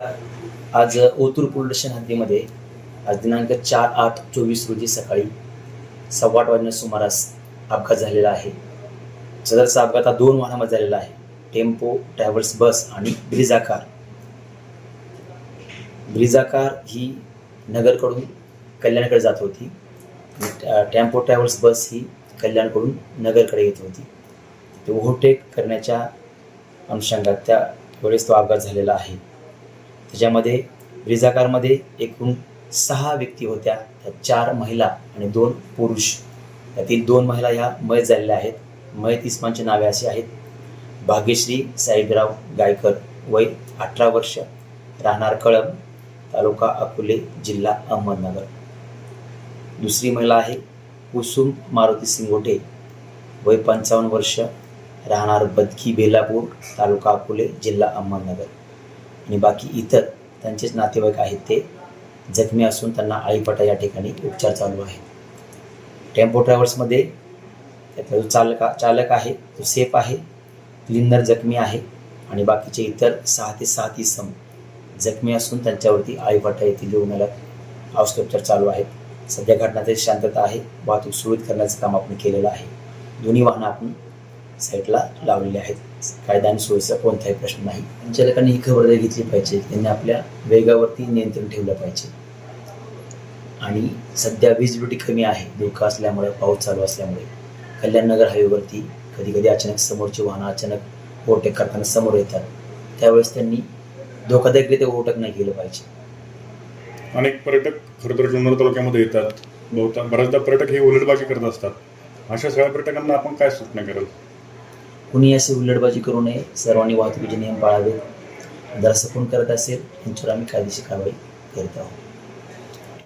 आज ओतूर पोलीस हद्दीमध्ये आज दिनांक चार आठ चोवीस रोजी सकाळी सव्वा आठ वाजण्या सुमारास अपघात झालेला आहे. सदरचा अपघात हा दोन वाहनामध्ये झालेला आहे. टेम्पो ट्रॅव्हल्स बस आणि ब्रिझा कार ब्रिझा कार ही नगरकडून कल्याणकडे जात होती. टेम्पो ट्रॅव्हल्स बस ही कल्याणकडून नगरकडे येत होती. ते ओव्हरटेक करण्याच्या अनुषंगात त्या वेळेस तो अपघात झालेला आहे. त्याच्यामध्ये ब्रिजाकारमध्ये एकूण सहा व्यक्ती होत्या. त्यात चार महिला आणि दोन पुरुष. त्यातील दोन महिला ह्या मयत झालेल्या आहेत. मयत इस्मांची नावे अशी आहेत. भाग्यश्री साहेबराव गायकर वय अठरा वर्ष. राहणार कळम तालुका अकोले जिल्हा अहमदनगर. दुसरी महिला आहे कुसुम मारुती सिंगोटे. वय पंचावन्न वर्ष. राहणार बदकी बेलापूर तालुका अकोले जिल्हा अहमदनगर. आणि बाकी इतर त्यांचेच नातेवाईक आहेत ते जखमी असून त्यांना आळीपाटा या ठिकाणी उपचार चालू आहेत. टेम्पो ट्रॅव्हल्समध्ये त्यातला जो चालका चालक आहे तो सेफ आहे क्लिनर जखमी आहे आणि बाकीचे इतर सहा ते सात इसम जखमी असून त्यांच्यावरती आळीपाटा येथील रुग्णालयात औषधोपचार चालू आहेत. सध्या घटनाची शांतता आहे वाहतूक सुरळीत करण्याचं काम आपण केलेलं आहे. दोन्ही वाहनं आपण साईडला लावलेले आहेत. कायदा आणि सोयीचा कोणताही प्रश्न नाही. संचालकांनी ही खबरदारी घेतली पाहिजे. त्यांनी आपल्या वेगावरती नियंत्रण ठेवलं पाहिजे. आणि सध्या विजिबिलिटी कमी आहे. धोका असल्यामुळे पाऊस चालू असल्यामुळे. कल्याणनगर हायवेवरती कधी कधी अचानक समोरची वाहनं अचानक ओव्हरटेक करताना समोर येतात. त्यावेळेस त्यांनी धोकादायकरित्या ओव्हरटेक नाही केलं पाहिजे. अनेक पर्यटक खरं तर जुन्नर तालुक्यामध्ये येतात. बहुता बऱ्याचदा पर्यटक हे उलटबाजी करत असतात. अशा सगळ्या पर्यटकांना आपण काय सूचना कराल? कुणी असे उल्लडबाजी करू नये. सर्वांनी वाहतुकीचे नियम पाळावेत. जर असं कोण करत असेल त्यांच्यावर आम्ही कायदेशीर कारवाई करत आहोत.